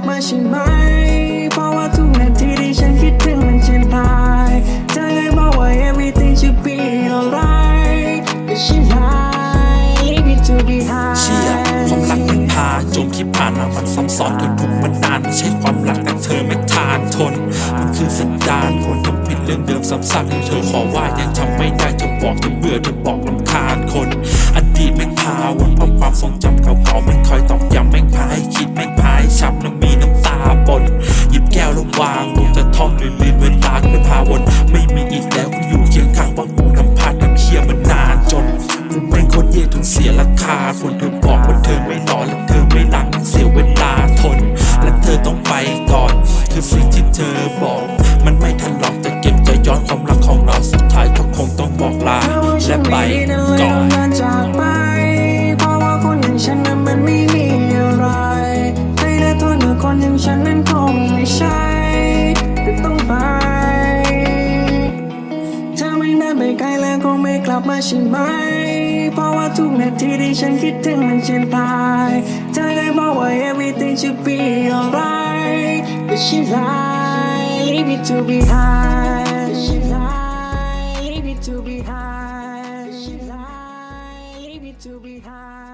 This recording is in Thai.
อกมาใช่ไหม เพราะว่าทุกนาทีที่ฉันคิดถึงมันเช่นตายเธอเลยบอกว่า everything should be alright she lied leave it to behind เชื่อความรักมันพาจมที่ผ่านมามันซ้ำซ้อนทนทุกข์มันนานไม่ใช่ความรักแต่เธอไม่ทานทน มันคือสัญญาณคนทำผิดเรื่องเดิมซ้ำซากเธอขอว่ายังทำไม่ได้เธอบอกจธเบื่อเธอบอกลำคาญคน อดีตแม่งพาวนเพราะความทรงจำเก่าๆไม่คอยตอกย้ำแม่งพาให้คิดแม่ง เรื่อยๆเวลาก็ไม่พาวน ไม่มีอีกแล้วกูอยู่เคียงข้างว่ากูทำพาทำเคียมันนานจนกูแม่งโคตรเย่จนเสียราคาคนเธอบอกว่าเธอไม่รอและเธอไม่รักเสียเวลาทน และเธอต้องไปก่อนคือสิ่งที่เธอบอก มันไม่ทันหรอกจะเก็บใจย้อนความรักของเราสุดท้ายก็คงต้องบอกลาและไปก่อน กลับมาใช่ไหม เพราะว่าทุกนาทีที่ฉันคิดถึงมันเช่นตายเธอได้บอกว่า everything should be alright but she lied leave it to behind she lied leave it to behind she lied leave it to behind